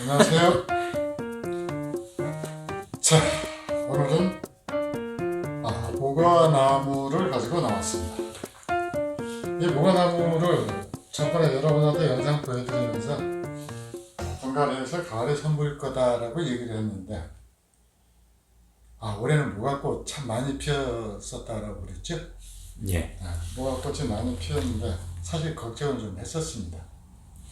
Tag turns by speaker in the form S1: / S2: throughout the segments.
S1: 안녕하세요. 자, 오늘은 아, 모과나무를 가지고 나왔습니다. 이 모과나무를 저번에 여러분한테 영상 보여드리면서 분갈이에서 가을에 선보일 거다라고 얘기를 했는데 아, 올해는 모과꽃 참 많이 피었었다라고 그랬죠?
S2: 예.
S1: 아, 모과꽃이 많이 피었는데 사실 걱정을 좀 했었습니다.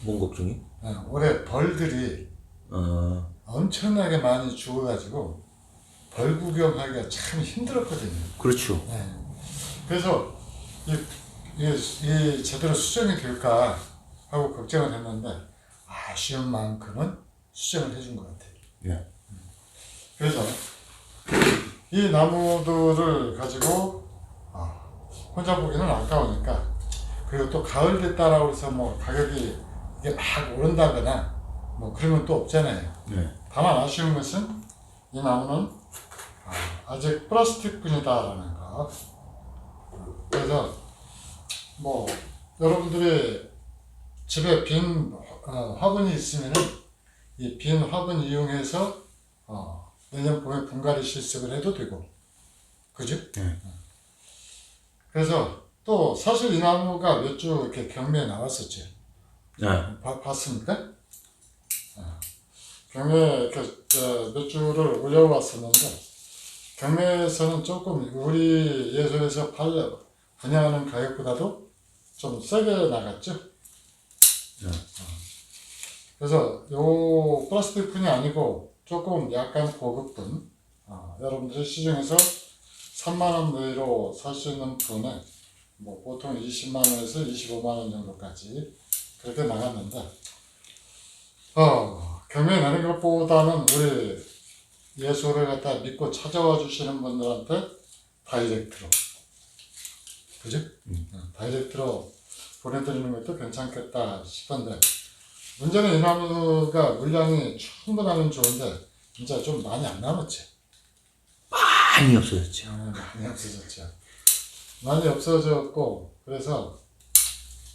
S2: 뭔 걱정이?
S1: 아, 올해 벌들이
S2: 어,
S1: 엄청나게 많이 죽어가지고 벌 구경하기가 참 힘들었거든요.
S2: 그렇죠.
S1: 네. 그래서 이, 이, 이 제대로 수정이 될까 하고 걱정을 했는데 아쉬운 만큼은 수정을 해준 것 같아요.
S2: 예.
S1: 그래서 이 나무들을 가지고 아, 혼자 보기는 아까우니까 그리고 또 가을 됐다라고 해서 뭐 가격이 이게 막 오른다거나 뭐 그런 건 또 없잖아요.
S2: 예.
S1: 다만 아쉬운 것은 이 나무는 아, 아직 플라스틱뿐이다라는 거. 그래서 뭐 여러분들이 집에 빈 어, 화분이 있으면은 이빈 화분 이용해서 어, 내년 봄에 분갈이 실습을 해도 되고, 그죠?
S2: 네.
S1: 그래서 또 사실 이 나무가 몇 주 이렇게 경매에 나왔었죠.
S2: 예.
S1: 봐- 봤습니까? 아, 경매 이렇게 어, 몇 주를 올려왔었는데 경매에서는 조금 우리 예술에서 팔 분양하는 가격보다도 좀 세게 나갔죠.
S2: 네.
S1: 어. 그래서 요 플라스틱 분이 아니고 조금 약간 고급 분 어, 여러분들이 시중에서 3만 원 내로 살 수 있는 분에 뭐 보통 20만 원에서 25만 원 정도까지 그렇게 나갔는데 어 경매 내는 것보다는 우리 예술을 갖다 믿고 찾아와 주시는 분들한테 다이렉트로 그죠? 어, 다이렉트로 보내드리는 것도 괜찮겠다 싶은데 문제는 이 나무가 물량이 충분하면 좋은데 진짜 좀 많이 안 남았지
S2: 많이 없어졌죠.
S1: 아, 많이 없어졌죠. 많이 없어졌고 그래서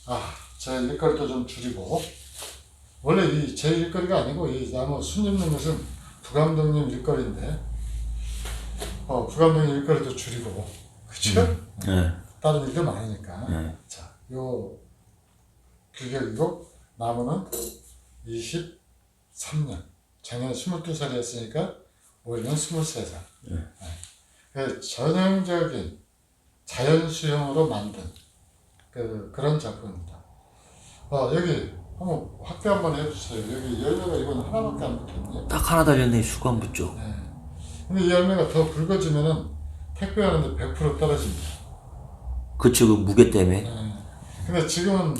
S1: 아 제 일거리도 좀 줄이고 원래 이 제 일거리가 아니고 이 나무 순 입는 것은 부감독님 일거리인데 어 부감독님 일거리도 줄이고 그쵸?
S2: 예.
S1: 다른 일도 많으니까
S2: 예.
S1: 자요 규격이고 나무는 23년 작년에 22살이었으니까 올해는 23살
S2: 예.
S1: 그 전형적인 자연 수영으로 만든 그 그런 작품입니다. 어 여기 한번 확대 한번 해주세요. 여기 열매가 이건 하나밖에 안 붙었네.
S2: 딱 하나 달렸네, 수관부 쪽.
S1: 네. 근데 이 열매가 더 붉어지면은 택배하는데 100% 떨어집니다.
S2: 그쪽 그 무게 때문에.
S1: 네. 근데 지금은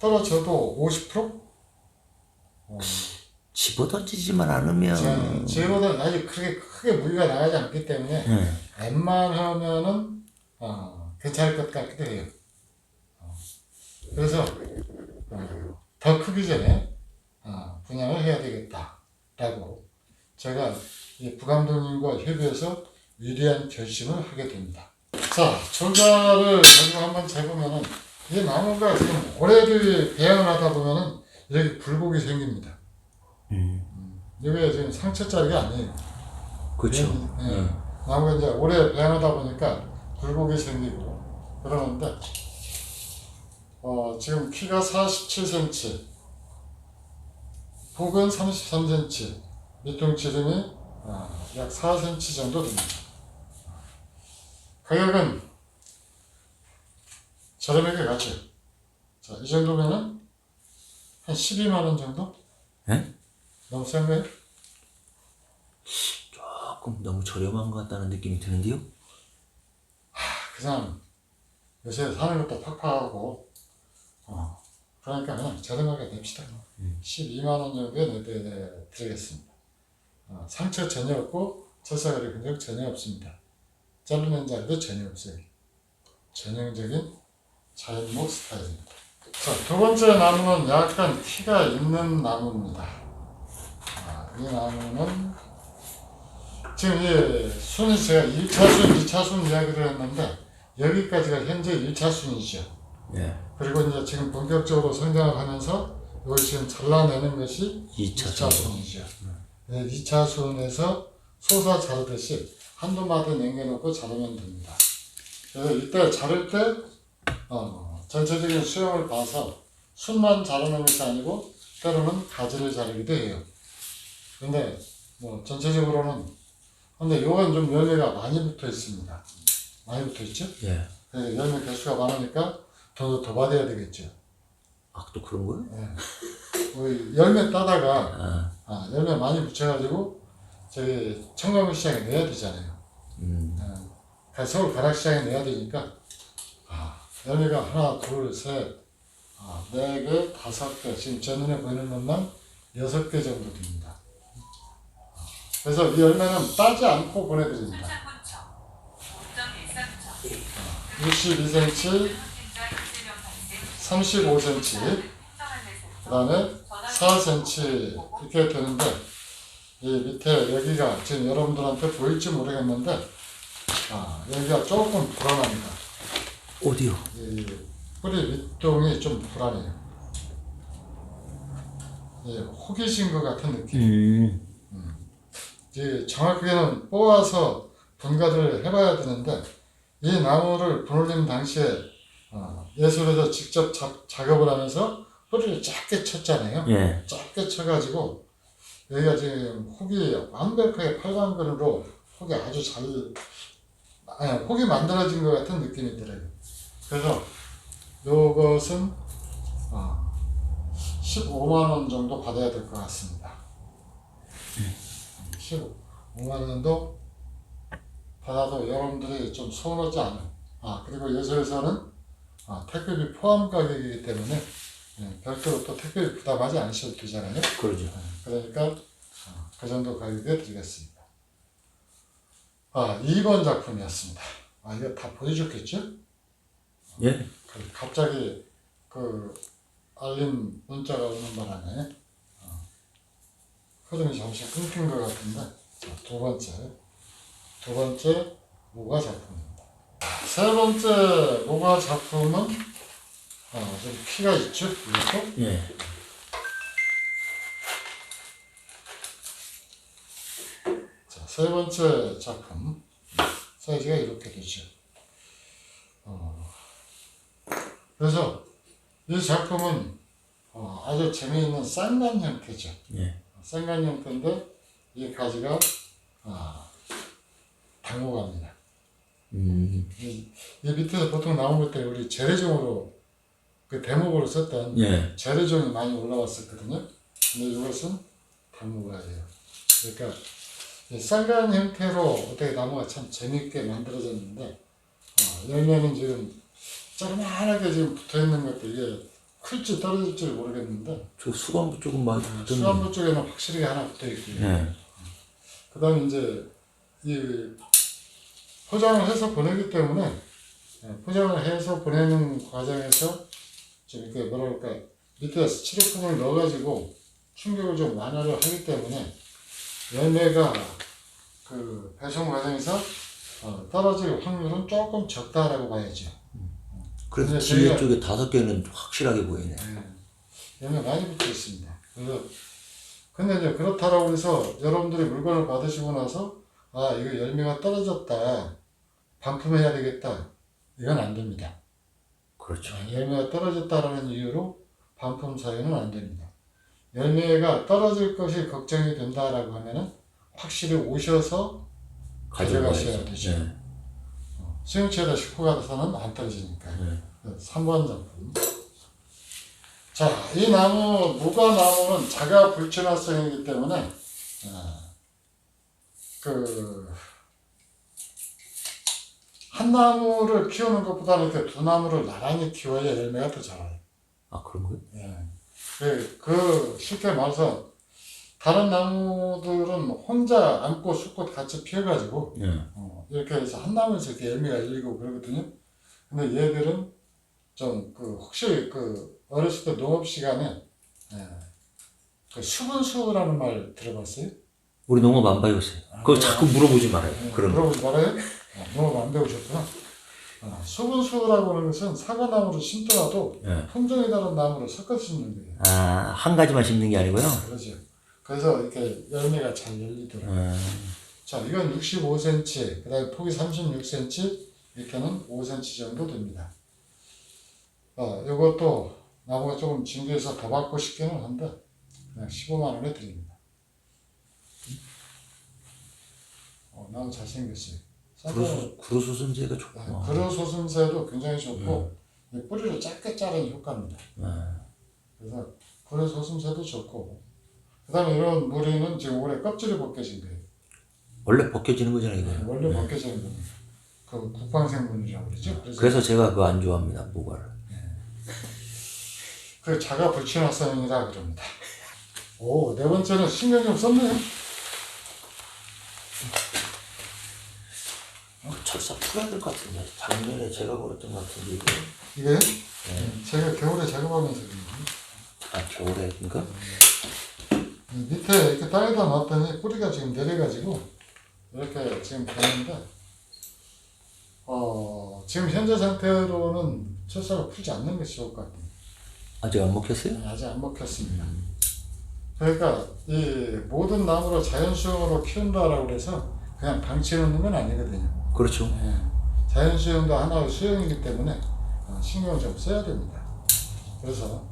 S1: 떨어져도 50%? 어,
S2: 집어 던지지만 않으면.
S1: 제- 제보다 아직 그렇게 크게 무게가 나가지 않기 때문에
S2: 예.
S1: 웬만하면은 어, 괜찮을 것 같기도 해요. 어, 그래서 어, 더 크기 전에 어, 분양을 해야 되겠다라고 제가 이 부감독님과 협의해서 위대한 결심을 하게 됩니다. 자, 조자를 가지고 한번 재보면은 이 나무가 지금 오래도 배양을 하다 보면은 여기 굴곡이 생깁니다.
S2: 음.
S1: 이게 지금 상처짜리가 아니에요.
S2: 그렇죠.
S1: 예.
S2: 예.
S1: 나무가 이제 오래 배양하다 보니까 굴곡이 생기고 그러는데 어, 지금 키가 47cm 폭은 33cm 밑둥지름이 어, 약 4cm 정도 됩니다 가격은 저렴하게 가죠 자, 이 정도면은 한 12만원 정도?
S2: 예?
S1: 너무 센가요?
S2: 조금 너무 저렴한 것 같다는 느낌이 드는데요?
S1: 그냥 요새 사는 것도 팍팍하고 어 그러니까 그냥 저렴하게 냅시다. 12만 원 정도에 내드 드리겠습니다. 어, 상처 전혀 없고 철사거리 근육 전혀 없습니다. 자르는 자리도 전혀 없어요. 전형적인 자연목 스타일입니다. 자, 두 번째 나무는 약간 티가 있는 나무입니다. 아, 이 나무는 지금 이 순이 제가 1차 순, 2차 순 이야기를 했는데 여기까지가 현재 1차 순이죠.
S2: 예.
S1: 그리고 이제 지금 본격적으로 성장을 하면서 여기 지금 잘라내는 것이
S2: 이차
S1: 2차순이죠. 2차순에서 소사 자르듯이 한두 마디 남겨놓고 자르면 됩니다. 그래서 이때 자를 때 어, 전체적인 수영을 봐서 순만 자르는 것이 아니고 때로는 가지를 자르기도 해요. 근데 뭐 전체적으로는 근데 요건 좀 열매가 많이 붙어 있습니다. 많이 붙어 있죠?
S2: 예.
S1: 네, 열매 개수가 많으니까 더, 더 받아야 되겠죠.
S2: 아, 또 그런 거요?
S1: 예. 우리 열매 따다가
S2: 아,
S1: 아, 열매 많이 붙여가지고 저기 청강리 시장에 내야 되잖아요.
S2: 음.
S1: 아, 서울 가락시장에 내야 되니까 아, 열매가 하나, 둘, 셋, 아, 네 개, 다섯 개 지금 제 눈에 보이는 것만 여섯 개 정도 됩니다. 아, 그래서 이 열매는 따지 않고 보내드립니다. 62cm, 35cm, 그 다음에 4cm 이렇게 되는데 이 밑에 여기가 지금 여러분들한테 보일지 모르겠는데 아, 여기가 조금 불안합니다.
S2: 어디요?
S1: 이 뿌리 밑동이 좀 불안해요. 예, 혹이신 것 같은 느낌.
S2: 음.
S1: 이 정확하게는 뽑아서 분가를 해봐야 되는데 이 나무를 분올림 당시에 어, 예술에서 직접 자, 작업을 하면서 뿌리를 작게 쳤잖아요.
S2: 예.
S1: 작게 쳐가지고 여기가 지금 혹이 완벽하게 팔방근으로 혹이 아주 잘 아니 혹이 만들어진 것 같은 느낌이 들어요. 그래서 요것은 어, 15만 원 정도 받아야 될 것 같습니다. 15만 원 정도 받아도 여러분들이 좀 서운하지 않은 아 그리고 예술에서는 아, 택배비 포함 가격이기 때문에 예, 별도로 또 택배비 부담하지 않으셔도 되잖아요.
S2: 그러죠.
S1: 그러니까 어, 그 정도 가격에 드리겠습니다. 아, 2번 작품이었습니다. 아, 이거 다 보여줬겠죠?
S2: 예.
S1: 그 갑자기 그 알림 문자가 오는 바람에 어, 흐름이 잠시 끊긴 것 같은데 자, 두 번째 두 번째 모가 작품입니다. 세 번째 모가 작품은 어, 좀 키가 있죠? 이것도
S2: 예.
S1: 자, 세 번째 작품 사이즈가 이렇게 되죠. 어, 그래서 이 작품은 어, 아주 재미있는 쌍간 형태죠.
S2: 예.
S1: 쌍간 형태인데 이 가지가 아, 당모가입니다.
S2: 음.
S1: 이, 이 밑에서 보통 나온 것들이 우리 재래종으로 그 대목으로 썼던
S2: 예.
S1: 재래종이 많이 올라왔었거든요. 근데 이것은 당모가예요. 그러니까 이 쌍간 형태로 어떻게 나무가 참 재밌게 만들어졌는데 어, 열매는 지금 조그만하게 지금 붙어 있는 것도 이게 클지 떨어질지 모르겠는데
S2: 저 수건부 조금 많이 붙었네.
S1: 수안부 쪽에는 확실히 하나 붙어 있고요.
S2: 예.
S1: 그 다음에 이제 이 포장을 해서 보내기 때문에 예, 포장을 해서 보내는 과정에서 좀 이렇게 그럴까 밑에 스티로폼을 넣어가지고 충격을 좀 완화를 하기 때문에 열매가 그 배송 과정에서 어, 떨어질 확률은 조금 적다라고 봐야죠.
S2: 그래서
S1: 근데
S2: 뒤에 쪽에 다섯 개는 확실하게 보이네.
S1: 예, 열매 많이 붙어 있습니다. 그래서 근데 이제 그렇다라고 해서 여러분들이 물건을 받으시고 나서 아 이거 열매가 떨어졌다 반품해야 되겠다 이건 안 됩니다.
S2: 그렇죠.
S1: 아, 열매가 떨어졌다라는 이유로 반품 사유는 안 됩니다. 열매가 떨어질 것이 걱정이 된다라고 하면은 확실히 오셔서 가져가셔야. 되죠.
S2: 예.
S1: 수용체에다 싣고 가서는 안 떨어지니까.
S2: 예.
S1: 3번 작품. 자, 이 나무, 무가나무는 자가 불친화성이기 때문에, 아, 그, 한 나무를 키우는 것보다는 이렇게 두 나무를 나란히 키워야 열매가 더잘 와요.
S2: 아 그런 거요?
S1: 예. 그, 그, 쉽게 말해서, 다른 나무들은 혼자 안고 숲꽃 같이 피어가지고,
S2: 예.
S1: 어, 이렇게 해서 한 나무에서 이렇게 열매가 열리고 그러거든요. 근데 얘들은 좀 그 혹시 그 어렸을 때 농업 시간에 예, 그 수분수라는 말 들어봤어요?
S2: 우리 농업 안 봐요 요새. 그거
S1: 네.
S2: 자꾸 물어보지 말아요.
S1: 예,
S2: 그런 거.
S1: 물어보지 말아요? 아, 농업 안 배우셨구나. 어, 수분수라고 하는 것은 사과나무를 심더라도
S2: 예.
S1: 품종이 다른 나무를 섞어 심는 거예요.
S2: 아, 한 가지만 심는 게 아니고요.
S1: 그러죠. 그래서 이렇게 열매가 잘 열리더라고요.
S2: 음,
S1: 자, 이건 65cm, 그 다음에 폭이 36cm, 이렇게는 5cm 정도 됩니다. 어, 이것도 나무가 조금 진기해서 더 받고 싶기는 한데, 그냥 15만원에 드립니다. 어, 나무 잘생겼어요.
S2: 구루, 구루수순제가 좋구나.
S1: 그루 소순새도 굉장히 좋고, 이 뿌리를 짧게 자르는 효과입니다.
S2: 음,
S1: 그래서 그루 소순새도 좋고, 그 다음에 이런 무리는 지금 올해 껍질이 벗겨진 거예요.
S2: 원래 벗겨지는 거잖아요, 이거.
S1: 원래 벗겨지는 겁니다. 그 국방생분이라고 그러죠. 그래서
S2: 그래서 제가 그거 안 좋아합니다, 모과를.
S1: 그 자가 불친화성이라 그럽니다. 오, 네 번째는 신경 좀 썼네요.
S2: 그 철사 풀어야 될 것 같은데. 작년에 제가 걸었던 것 같은데, 이거.
S1: 이게 제가 겨울에 작업하면서.
S2: 아, 겨울에인가?
S1: 이 밑에 이렇게 땅에다 놨더니 뿌리가 지금 내려가지고 이렇게 지금 되는데 어, 지금 현재 상태로는 철사가 풀지 않는 것이 좋을 것 같아요.
S2: 아직 안 먹혔어요?
S1: 아직 안 먹혔습니다. 그러니까 이 모든 나무를 자연 수용으로 키운다라고 해서 그냥 방치해 놓는 건 아니거든요.
S2: 그렇죠.
S1: 예. 자연 수용도 하나의 수용이기 때문에 어, 신경을 좀 써야 됩니다. 그래서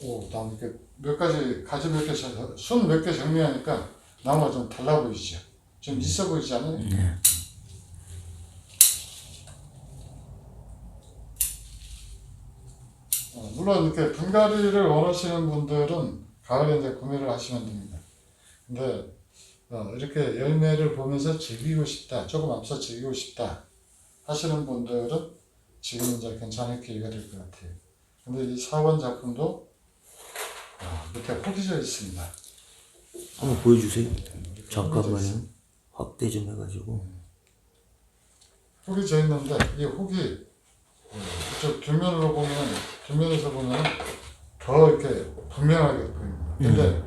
S1: 오, 나 이렇게 몇 가지 가지 몇 개, 순몇개 정리하니까 나무가 좀 달라 보이죠. 좀 있어 보이지 않아요?
S2: 네.
S1: 어, 물론 이렇게 분갈이를 원하시는 분들은 가을에 이제 구매를 하시면 됩니다. 근데 어, 이렇게 열매를 보면서 즐기고 싶다, 조금 앞서 즐기고 싶다 하시는 분들은 지금 이제 괜찮을 기회가 될 것 같아요. 근데 이 4번 작품도 아, 밑에 혹이져 있습니다.
S2: 한번 보여주세요.
S1: 있습니다.
S2: 잠깐만요. 확대 좀 해가지고.
S1: 혹이 져 있는데 이 혹이 어, 이쪽 뒷면으로 보면 뒷면에서 보면 더 이렇게 분명하게 보입니다. 근데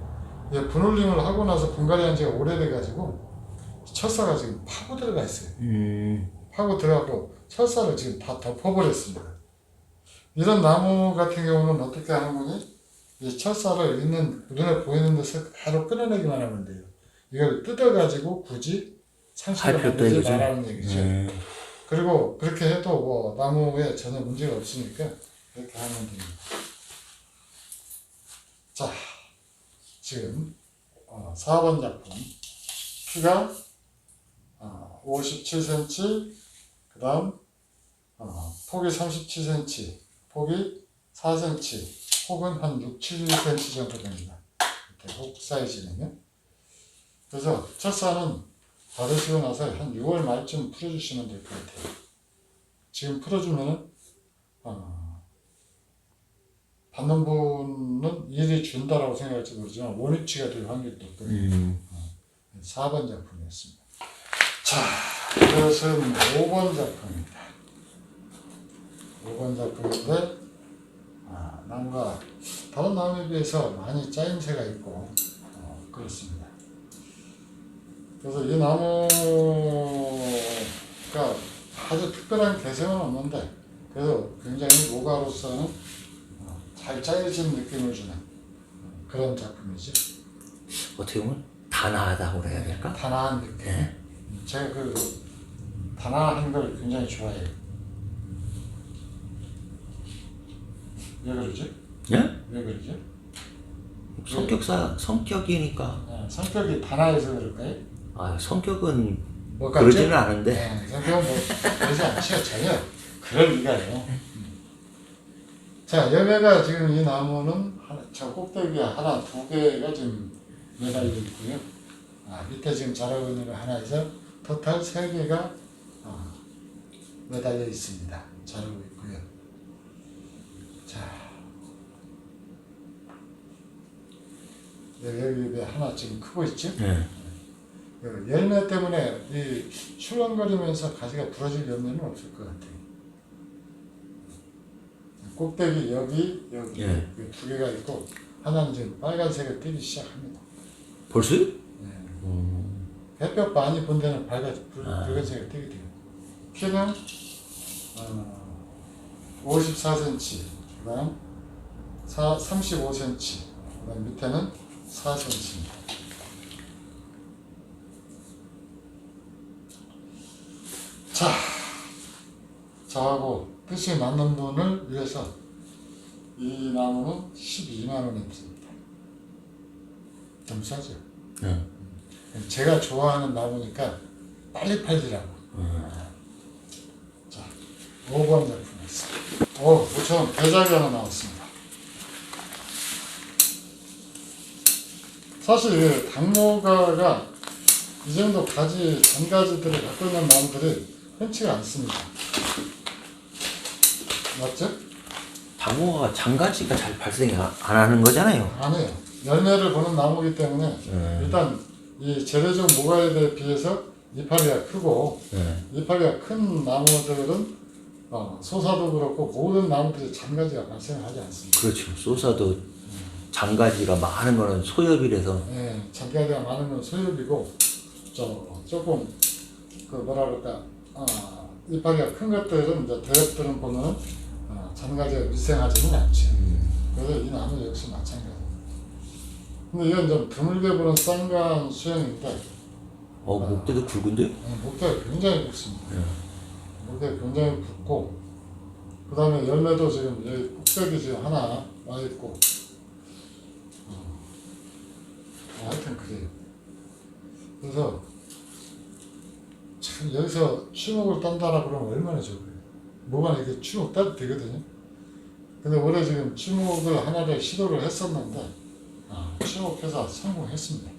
S1: 이 분울림을 하고 나서 분갈이 한 지가 오래돼 가지고 철사가 지금 파고 들어가 있어요.
S2: 음,
S1: 파고 들어가고 철사를 지금 다 덮어버렸습니다. 이런 나무 같은 경우는 어떻게 하는 거니? 이 철사를 있는 눈에 보이는 데서 바로 끊어내기만 하면 돼요. 이걸 뜯어가지고 굳이
S2: 필요도
S1: 만들지. 말라는 얘기죠.
S2: 음,
S1: 그리고 그렇게 해도 뭐 나무에 전혀 문제가 없으니까 그렇게 하면 됩니다. 자, 지금 어, 4번 작품 키가 어, 57cm, 그 다음 어, 폭이 37cm, 폭이 4cm, 폭은 한 6, 7cm 정도 됩니다. 이렇게 혹 사이즈는요. 그래서 첫사는 받으시고 나서 한 6월 말쯤 풀어주시면 될 것 같아요. 지금 풀어주면은 어, 받는 분은 일이 준다라고 생각할지 모르지만 원위치가 될 확률이 높거든요.
S2: 음.
S1: 4번 작품이었습니다. 자, 이것은 5번 작품입니다. 5번 작품인데 아, 나무가 다른 나무에 비해서 많이 짜임새가 있고 어, 그렇습니다. 그래서 이 나무가 아주 특별한 개성은 없는데 그래도 굉장히 모가로서는 짜여진 느낌을 주는 어, 그런 작품이죠.
S2: 어떻게 보면 단아하다고 그래야 될까?
S1: 단아한 느낌.
S2: 네.
S1: 제가 그 단아한 걸 굉장히 좋아해요. 왜 그러지?
S2: 예?
S1: 왜 그러지?
S2: 성격사, 성격이니까.
S1: 네, 성격이 단아해서 그럴까요?
S2: 아, 성격은
S1: 뭐?
S2: 그러지는 않은데.
S1: 네, 성격은 뭐 그러지 않죠 전혀. 그럴 리가요. 음. 자 열매가 지금 이 나무는 저 꼭대기에 하나 두 개가 지금 매달려 있고요. 아, 밑에 지금 자라고 있는 거 하나에서 토탈 세 개가 어, 매달려 있습니다. 자라고 있고요. 자 네, 여기 왜 하나 지금 크고 있죠?
S2: 예.
S1: 그 열매 때문에 이 출렁거리면서 가지가 부러질 염려는 없을 것 같아요. 꼭대기 여기 여기
S2: 예.
S1: 그두 개가 있고 하나는 지금 빨간색을 띄기 시작합니다.
S2: 벌써요?
S1: 네.
S2: 음.
S1: 햇볕 많이 본 데는 밝아 붉-
S2: 아.
S1: 붉은색이 뜨게 돼요. 키는 어, 54cm, 그다음 4, 35cm, 그다음 밑에는 4cm입니다. 자, 저하고 뜻이 맞는 분을 위해서 이 나무는 12만 원에 듭니다. 좀 싸죠?
S2: 네.
S1: 제가 좋아하는 나무니까 빨리 팔리라고. 자, 5번 작품이었습니다. 오, 5천 대작이 하나 나왔습니다. 사실 이 당모가가 이 정도 가지, 잔가지들을 갖고 있는 나무들이 흔치가 않습니다. 맞죠?
S2: 당모가 장가지가 잘 발생이 안, 안 하는 거잖아요.
S1: 아니에요. 열매를 보는 나무이기 때문에
S2: 네.
S1: 일단 이 재래종 모가에 비해서 이파리가 크고
S2: 네.
S1: 이파리가 큰 나무들은 어, 소사도 그렇고 모든 나무들이 잔가지가 발생하지 않습니다.
S2: 그렇죠. 쏘사도 장가지가 많은 거는 소엽이라서
S1: 예, 잔가지가 많은 건 소엽이고 저 조금 그 뭐라 그럴까 아, 이파리가 큰 것들은 이제 대엽들은 보면은 어, 잔가지가 밀생하지는 않죠. 그래서 이 나무 역시 마찬가지입니다. 근데 이건 좀 드물게 보는 쌍간 수영인데
S2: 어 목대도 굵은데?
S1: 어, 목대가 굉장히 굵습니다. 목대가 굉장히 굵고 그 다음에 열매도 지금 여기 꼭대기 지금 하나 와 있고 어. 어, 하여튼 그래요. 그래서 참 여기서 추목을 딴다라 그러면 얼마나 좋아요. 뭐가 이렇게 추목 따도 되거든요. 근데 올해 지금 추목을 하나를 시도를 했었는데 아, 추목해서 성공했습니다.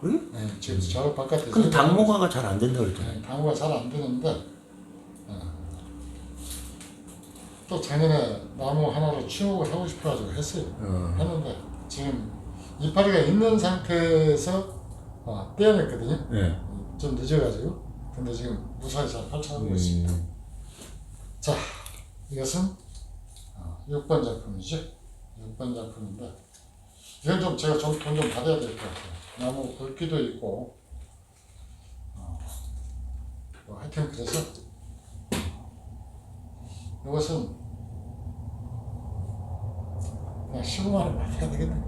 S2: 그래?
S1: 네, 지금 저 바깥에
S2: 근데 당모가가 잘 안 된다 그랬잖아요.
S1: 네, 당구가 잘 안 되는데 어, 또 작년에 나무 하나로 취목을 하고 싶어가지고 했어요.
S2: 어.
S1: 했는데 지금 이파리가 있는 상태에서 어, 떼어냈거든요.
S2: 네.
S1: 좀 늦어가지고 근데 지금 무사히 잘 펼쳐가고 있습니다.
S2: 음.
S1: 자 이것은 어, 6번 작품이죠. 6번 작품인데 이건 좀 제가 좀 돈 좀 받아야 될 것 같아요. 나무 굵기도 있고 어, 뭐 하여튼 그래서 이것은 그냥 15만 원 받아야 되겠네.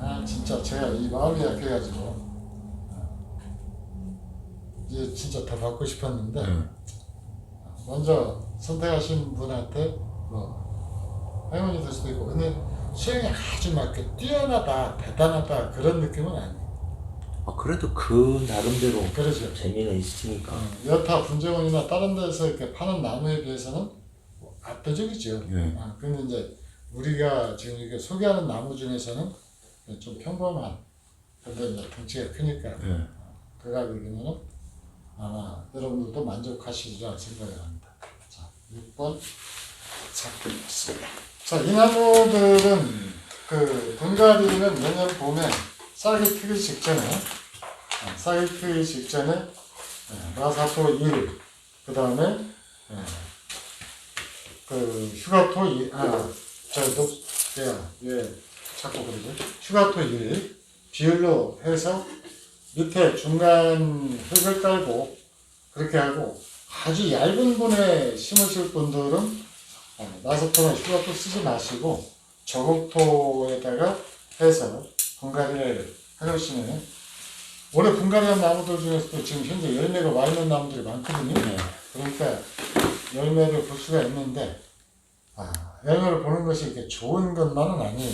S1: 아 진짜 제가 이 마음이 약해가지고 어, 이게 진짜 더 받고 싶었는데
S2: 네.
S1: 먼저 선택하신 분한테 뭐 할머니 될 수도 있고 근데 수영이 아주 막 이렇게 뛰어나다 대단하다 그런 느낌은 아니에요
S2: 아 그래도 그 나름대로
S1: 그러죠
S2: 재미는 있으니까.
S1: 어, 여타 분재원이나 다른 데서 이렇게 파는 나무에 비해서는 뭐 압도적이죠
S2: 예.
S1: 아, 근데 이제 우리가 지금 이렇게 소개하는 나무 중에서는 좀 평범한 근데 이제 덩치가 크니까
S2: 예.
S1: 그 가격이면은 아마 여러분들도 만족하시리라 생각을 합니다. 자, 6번 작품이었습니다. 자, 이 나무들은 그 분갈이는 내년 봄에 싹이 트기 직전에 아, 싹이 트기 직전에 예, 마사토 1, 그 다음에 그 휴가토 2, 아, 저 녹, 야, 예, 자꾸 그러죠. 휴가토 1 비율로 해서 밑에 중간 흙을 깔고 그렇게 하고 아주 얇은 분에 심으실 분들은 어, 나사토나 휴가토 쓰지 마시고 저곡토에다가 해서 분갈이를 해놓으시면 올해 분갈이한 나무들 중에서도 지금 현재 열매가 와 있는 나무들이 많거든요.
S2: 네.
S1: 그러니까 열매를 볼 수가 있는데 아, 열매를 보는 것이 이렇게 좋은 것만은 아니에요.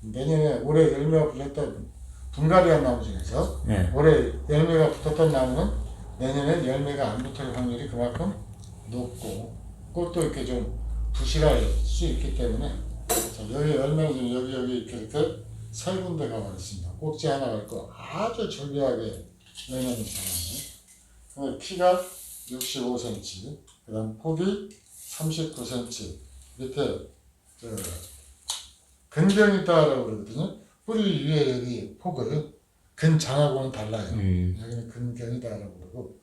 S1: 내년에 올해 열매가 불렸던 분갈이한 나무 중에서
S2: 네.
S1: 올해 열매가 붙었던 나무는 내년엔 열매가 안 붙을 확률이 그만큼 높고 꽃도 이렇게 좀 부실할 수 있기 때문에 자, 여기 열매는 지금 여기 여기 이렇게 세 군데가 와 있습니다. 꼭지 하나가 있고 아주 절묘하게 열매는 자라네. 키가 65cm, 그다음 폭이 39cm, 밑에 그 근경이다라고 그러거든요. 뿌리 위에 여기 폭을 근장하고는 달라요.
S2: 음.
S1: 여기는 근경이다라고 그러고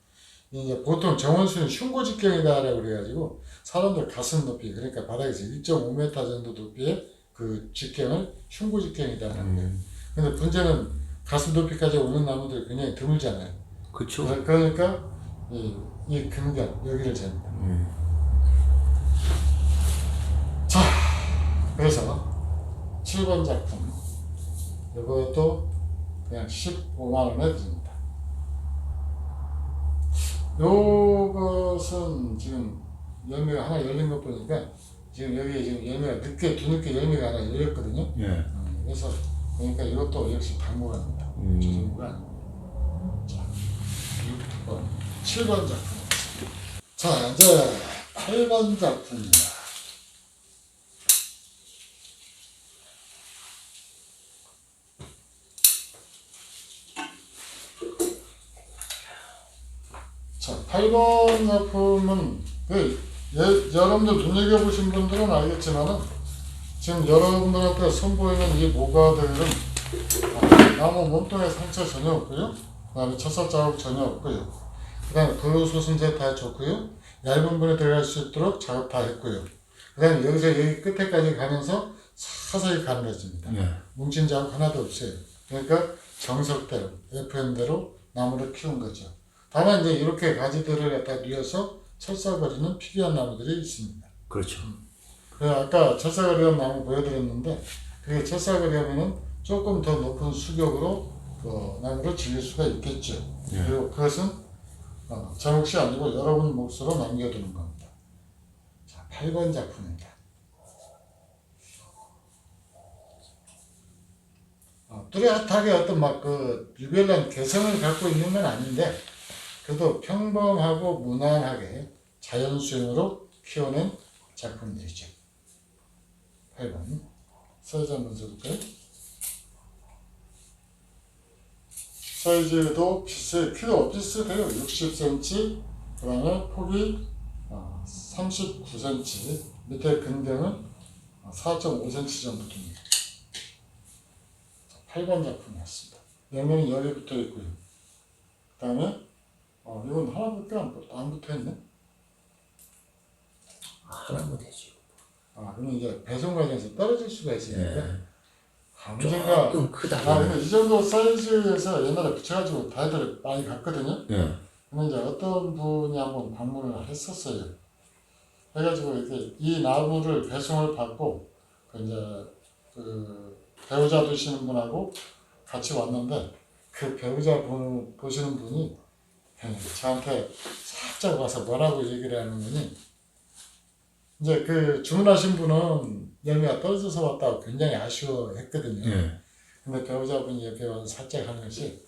S1: 이제 보통 정원수는 흉고직경이다라고 그래가지고 사람들 가슴 높이 그러니까 바닥에서 1.5m 정도 높이의 그 직경을 흉고직경이다라고 해요.
S2: 음.
S1: 근데 문제는 가슴 높이까지 오는 나무들이 굉장히 드물잖아요. 그러- 그러니까 이, 이 근간 여기를 잽니다.
S2: 음.
S1: 자, 그래서 7번 작품 이것도 그냥 15만 원에 드립니다. 요것은 지금 열매가 하나 열린 것 보니까 지금 여기 지금 열매가 늦게 뒤늦게 열매가 하나 열렸거든요.
S2: 예.
S1: 어, 그래서 그러니까 이것도 역시 박물관입니다.
S2: 음.
S1: 아닙니다. 자, 6번, 7번 작품. 자, 이제 8번 작품입니다. 자, 8번 작품은 그 예, 여러분들 눈여겨보신 분들은 알겠지만은 지금 여러분들한테 선보이는 이 모가들은 아, 나무 몸통에 상처 전혀 없고요. 그 다음에 첫살 자국 전혀 없고요. 그 다음에 부유소순제 다 좋고요. 얇은 분에 들어갈 수 있도록 작업 다 했고요. 그 다음에 여기서 여기 끝에까지 가면서 서서히 가늘어집니다.
S2: 예.
S1: 뭉친 자국 하나도 없어요. 그러니까 정석대로, FM대로 나무를 키운 거죠. 다만 이제 이렇게 가지들을 갖다 뉘어서 철사거리는 필요한 나무들이 있습니다.
S2: 그렇죠.
S1: 그 아까 철사거리한 나무 보여드렸는데 그게 철사거리하면은 조금 더 높은 수격으로 그 나무를 질릴 수가 있겠죠.
S2: 예.
S1: 그리고 그것은 어, 제 몫이 아니고 여러분 몫으로 남겨두는 겁니다. 자, 8번 작품입니다. 어, 뚜렷하게 어떤 막 그 유별난 개성을 갖고 있는 건 아닌데 그래도 평범하고 무난하게 자연수행으로 키워낸 작품들이죠. 8번 사이즈 한번 써볼까요? 사이즈도 비슷해, 키도 비슷해요. 60cm, 그 다음에 폭이 어, 39cm, 밑에 근경은 4.5cm 정도 됩니다. 8번 작품이었습니다. 열이 붙어 있고요. 그 다음에 어, 이건 하나밖에 안, 붙- 안 붙어 있네.
S2: 하나면 되지.
S1: 아, 그러면 이제 배송 과정에서 떨어질 수가 있으니까
S2: 예.
S1: 아, 문제가
S2: 조금 크다.
S1: 아, 근데 이 정도 사이즈에서 옛날에 붙여가지고 다들 많이 갔거든요.
S2: 예.
S1: 근데 이제 어떤 분이 한번 방문을 했었어요. 해가지고 이렇게 이 나무를 배송을 받고 그 이제 그 배우자 되시는 분하고 같이 왔는데 그 배우자 분 보시는 분이 예, 저한테 살짝 와서 뭐라고 얘기를 하는 거니 이제 그 주문하신 분은 열매가 떨어져서 왔다고 굉장히 아쉬워했거든요.
S2: 예.
S1: 근데 배우자분이 옆에 와서 살짝 하는 것이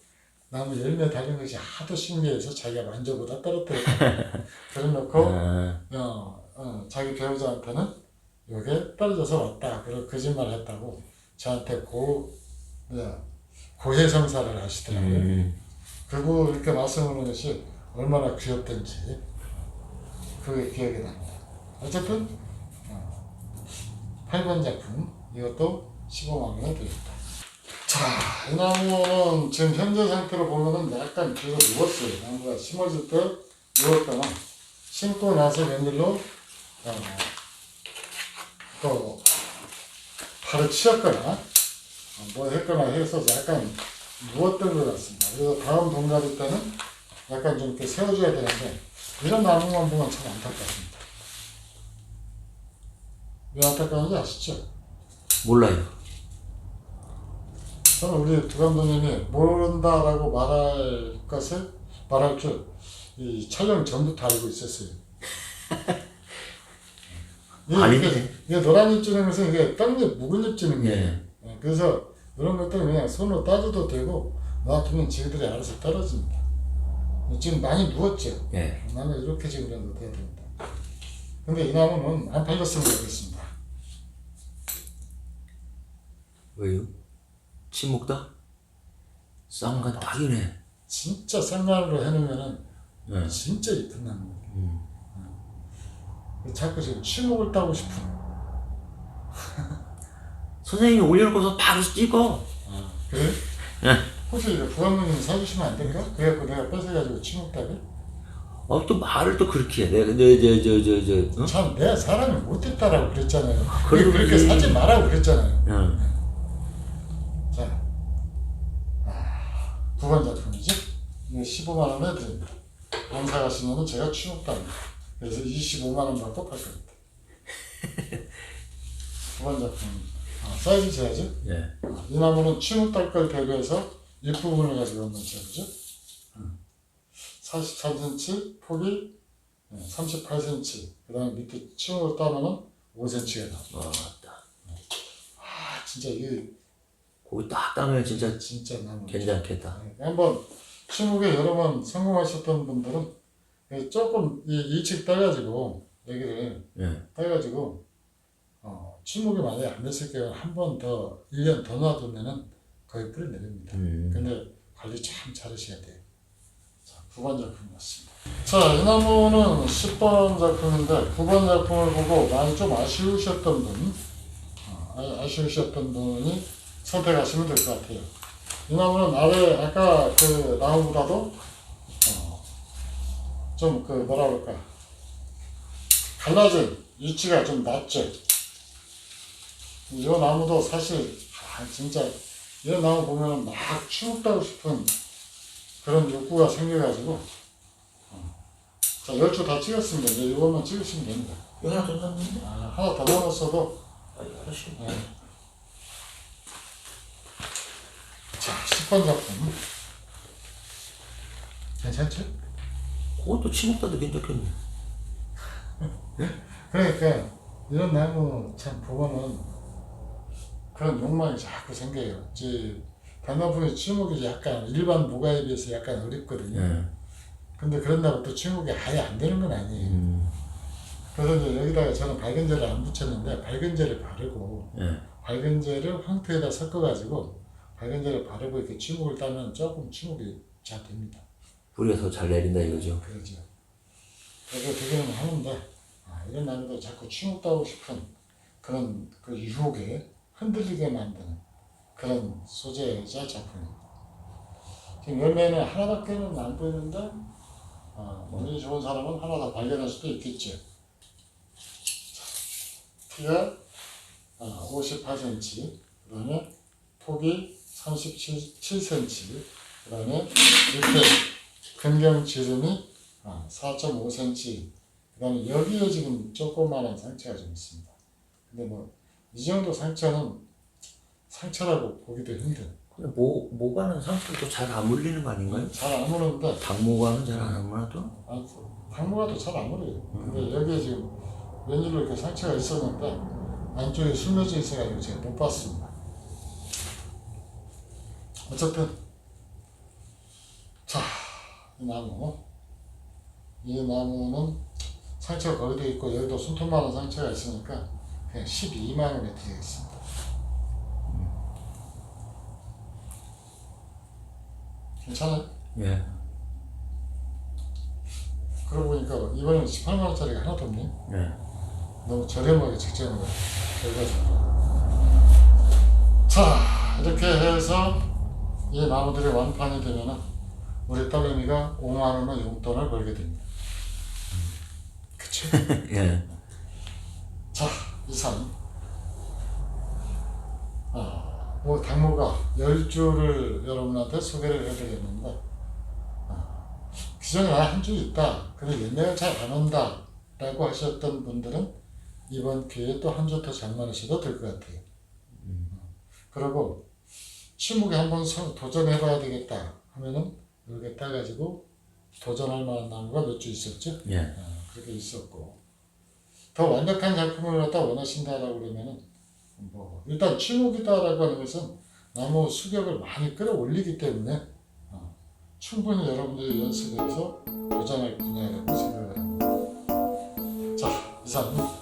S1: 나무 열매 달린 것이 하도 신기해서 자기가 만져보다 떨어뜨렸다. 그래놓고
S2: 예.
S1: 어, 어, 자기 배우자한테는 이게 떨어져서 왔다. 그리고 거짓말 했다고 저한테 고, 예, 고해성사를 하시더라고요.
S2: 음.
S1: 그리고 이렇게 말씀하는 것이 얼마나 귀엽던지 그게 기억이 납니다. 어쨌든 어, 8번 작품 이것도 15만 원에 드립니다. 자, 이 나무는 지금 현재 상태로 보면은 약간 뒤로 누웠어요. 나무가 심어질 때 누웠거나 심고 나서 웬일로 어, 또 발을 치었거나 어, 뭐 했거나 해서 약간 누웠던 것 같습니다. 그래서 다음 동가리 때는 약간 좀 이렇게 세워줘야 되는데 이런 나무만 보면 참 안타깝습니다. 왜 안타까운지 아시죠?
S2: 몰라요.
S1: 저는 우리 두 감독님이 모른다라고 말할 것을 말할 줄 이 촬영 전부터 알고 있었어요.
S2: 아니네.
S1: 이게, 이게 노란 잎 주는 것은 이게 떡잎, 묵은 잎 주는 거예요.
S2: 예.
S1: 예, 그래서 이런 것들은 그냥 손으로 따줘도 되고 놔두면 지그들이 알아서 떨어집니다. 지금 많이 누웠죠.
S2: 예.
S1: 나는 이렇게 지금 정도 돼야 됩니다. 근데 이 나무는 안 팔렸으면 좋겠습니다.
S2: 왜요? 침묵다? 쌍간 딱이네.
S1: 진짜 생간으로 해놓으면은
S2: 예.
S1: 진짜 이쁜 나무예요.
S2: 음.
S1: 자꾸 지금 침묵을 따고 싶어.
S2: 선생님이 올려놓고서 바로 찍어.
S1: 그래?
S2: 예.
S1: 혹시 부장님이 사주시면 안 될까? 그래갖고 내가 뺏어가지고 치먹다가?
S2: 어, 또 말을 또 그렇게 해. 내가, 저, 저, 저, 저, 저, 어?
S1: 참 내가 사람을 못했다라고 그랬잖아요
S2: 아,
S1: 그렇지.
S2: 그렇게
S1: 사지 말라고 그랬잖아요
S2: 응.
S1: 자 아, 부관작품이지? 15만원에 돈 본사 가시면 제가 취업당. 그래서 25만원 받고 팔 겁니다 부관작품 아, 사이즈 재야죠.
S2: 예.
S1: 아, 이 나무는 걸 대비해서 윗부분을 가지고 있는 재죠. 43cm, 폭이 38cm, 그 다음에 밑에 층으로 따면은 5cm가 나옵니다.
S2: 와, 딱.
S1: 아, 진짜 이게
S2: 거기 딱 따면 진짜
S1: 진짜 나무.
S2: 괜찮겠다.
S1: 네, 한번 취목에 여러 번 성공하셨던 분들은 그 조금 이 일찍 따가지고 여기를
S2: 예.
S1: 따가지고 어, 취목이 만약에 안 됐을 경우 한번 더 1년 더 놔두면은 거의 뿌리 내립니다.
S2: 음.
S1: 근데 관리 참 잘하셔야 돼요. 자, 9번 작품이었습니다. 자, 이 나무는 10번 작품인데 9번 작품을 보고 많이 좀 아쉬우셨던 분, 어, 아- 아쉬우셨던 분이 선택하시면 될 것 같아요. 이 나무는 아래 아까 그 나무보다도 어, 좀그 뭐라 그럴까 갈라진 위치가 좀 낮죠. 이 나무도 사실 아, 진짜 이런 나무 보면 막 추먹다고 싶은 그런 욕구가 생겨가지고 어. 자 열주 다 찍었습니다. 이제 이거만 찍으시면 됩니다.
S2: 이거 하나 더 샀는데?
S1: 아, 하나 더 넣었어도
S2: 아, 이거 하나씩.
S1: 네. 자 10번 작품 괜찮죠?
S2: 그것도 치먹다도 괜찮겠네.
S1: 그러니까 이런 나무 참 보면은 그런 욕망이 자꾸 생겨요. 이제 단나무의 침묵이 약간 일반 무가에 비해서 약간 어렵거든요.
S2: 예.
S1: 근데 그런다고 또 침묵이 아예 안 되는 건 아니에요.
S2: 음.
S1: 그래서 이제 여기다가 저는 밝은제를 안 붙였는데 밝은제를 바르고
S2: 예.
S1: 밝은제를 황토에다 섞어가지고 밝은제를 바르고 이렇게 침묵을 따면 조금 침묵이 잘 됩니다.
S2: 뿌리가 더 잘 내린다 이거죠.
S1: 그러죠. 그래서 그거는 하는데 아, 이런 나무도 자꾸 침묵 따고 싶은 그런 그 유혹에 흔들리게 만드는 그런 소재이자 작품입니다. 지금 열매는 하나밖에는 안 보이는데 아, 운이 좋은 사람은 하나 더 발견할 수도 있겠죠. 키가 아, 58cm, 그 다음에 폭이 37cm, 그 다음에 이렇게 근경 지름이 아, 4.5cm, 그 다음에 여기에 지금 조그마한 상처가 좀 있습니다. 근데 뭐, 이 정도 상처는 상처라고 보기도 힘든.
S2: 근데 모, 모가는 상처도 잘 안 물리는 거 아닌가요?
S1: 잘 안 오는데,
S2: 닭모가는 잘안 물어도?
S1: 아, 당무가도 잘 안 오래요. 근데 여기에 지금 웬일로 이렇게 상처가 있었는데, 안쪽에 숨겨져 있어가지고 제가 못 봤습니다. 어쨌든, 자, 이 나무. 이 나무는 상처가 돼 있고, 여기도 손톱만한 상처가 있으니까, 12만 원에 드리겠습니다. 괜찮아요?
S2: 예.
S1: 그러고 보니까 이번엔 18만 원짜리가 하나도 없네.
S2: 예.
S1: 너무 저렴하게 책정을 해가지고 자 이렇게 해서 이 나무들이 완판이 되면은 우리 딸내미가 5만 원의 용돈을 벌게 됩니다. 그쵸?
S2: 예.
S1: 자 이상 아, 뭐 당무가 10주를 여러분한테 소개를 해드렸는데. 아, 기존에 한 주 있다. 근데 연락을 잘 안 온다 라고 하셨던 분들은 이번 기회에 또 한 주 더 장만하셔도 될 것 같아요. 어, 그리고 침묵에 한번 서- 도전해봐야 되겠다 하면은 이렇게 따가지고 도전할 만한 나무가 몇 주 있었죠?
S2: 예.
S1: 어, 그렇게 있었고 더 완벽한 작품을 갖다 원하신다라고 그러면은 뭐 일단 침묵이다라고 하는 것은 나무 수격을 많이 끌어올리기 때문에 어, 충분히 여러분들이 연습해서 도전할 분야라고 생각을 합니다. 자 이상은 어,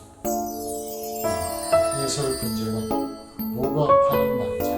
S1: 예술 분쟁은 뭐가 파는 이재